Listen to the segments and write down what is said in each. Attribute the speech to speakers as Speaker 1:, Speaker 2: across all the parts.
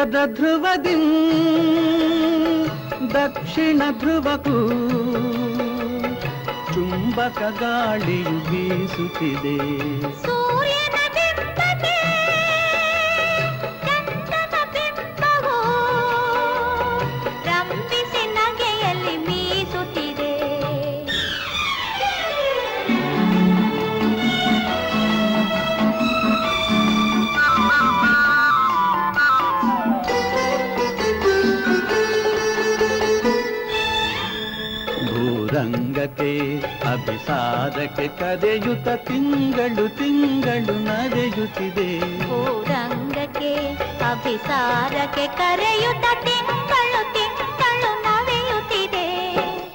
Speaker 1: ಉತ್ತರ ಧ್ರುವದಿ ದಕ್ಷಿಣ ಧ್ರುವಕ್ಕೂ ಚುಂಬಕ ಗಾಳಿಯು ಬೀಸುತ್ತಿದೆ ಭೂರಂಗಕ್ಕೆ ಅಭಿಸಾರಕ್ಕೆ ಕರೆಯುತ್ತ ತಿಂಗಳು ತಿಂಗಳು ನಡೆಯುತ್ತಿದೆ.
Speaker 2: ಭೂರಂಗಕ್ಕೆ ಅಭಿಸಾರಕ್ಕೆ ಕರೆಯುತ ತಿಂಗಳು ತಿಂಗಳು ನಡೆಯುತ್ತಿದೆ.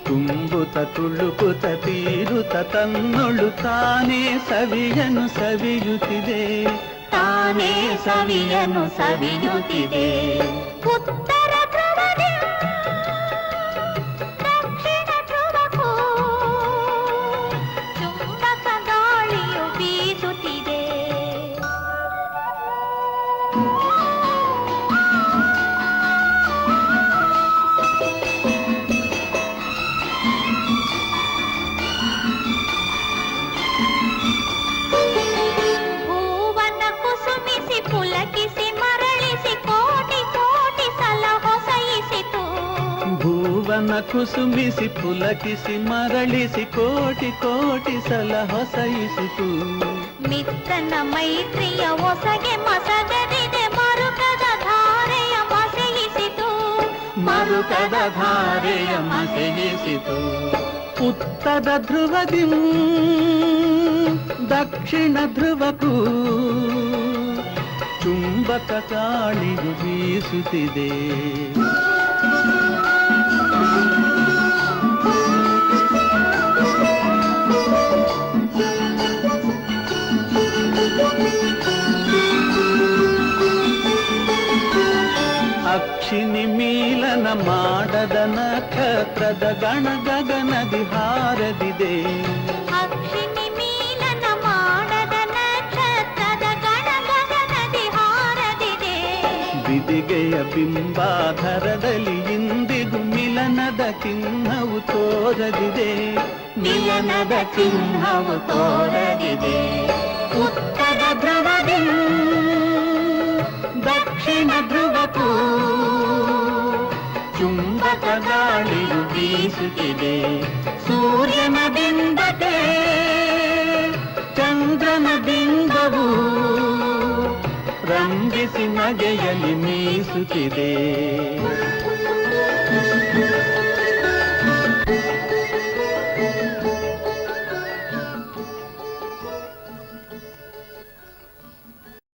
Speaker 1: ತುಂಬುತ ತುಳುಕುತ ತೀರುತ ತನ್ನೊಳು ತಾನೇ ಸವಿಯನು ಸವಿಯುತ್ತಿದೆ.
Speaker 2: ತಾನೇ ಸವಿಯನು ಸವಿಯುತ್ತಿದೆ.
Speaker 1: ಭುವನ ಕುಸುಮಿಸಿ ಪುಲಕಿಸಿ ಮರಳಿಸಿ ಕೋಟಿ ಕೋಟಿ ಸಲ ಹೊಸಯಿಸಿತು.
Speaker 2: ಮಿತ್ರನ ಮೈತ್ರಿಯ ಹೊಸಗೆ ಮಸಗರಿದೆ ಮರುಕದ ಧಾರೆಯ ಮಸೆಯಿಸಿತು.
Speaker 1: ಮರುಕದ ಧಾರೆಯ ಮಸೆಯಿಸಿತು. ಉತ್ತರ ಧ್ರುವದಿ ದಕ್ಷಿಣ ಧ್ರುವಕ್ಕೂ ಚುಂಬಕ ಕಾಳಿಯು ಬೀಸುತ್ತಿದೆ. ಅಕ್ಷಿನಿ ಮೀಲನ ಮಾಡದ ನಕ್ಷತ್ರದ ಗಣ ಗಗನದಿ ಹಾರದಿದೆ.
Speaker 2: ಅಕ್ಷಿನಿ ಮೀಲನ ಮಾಡದ ನಕ್ಷತ್ರದ ಗಣ ಗಗನದಿ ಹಾರದಿದೆ.
Speaker 1: ಬಿದಿಗೆಯ ಬಿಂಬಾಧರದಲ್ಲಿ ಚಿಹ್ನವು ತೋರದಿದೆ. ಮಿಲನದ ಚಿಹ್ನವು ತೋರದಿದೆ. ಉತ್ತರ ಧ್ರುವದಿ ದಕ್ಷಿಣ ಧ್ರುವಕ್ಕೂ ಚುಂಬಕ ಗಾಳಿಯು ಬೀಸುತ್ತಿದೆ. ಸೂರ್ಯನ ಬಿಂಬತೆ, ಚಂದ್ರನ ಬಿಂಬವು ರಂಗಿಸಿ ನಗೆಯಲ್ಲಿ ಮೀಸುತ್ತಿದೆ.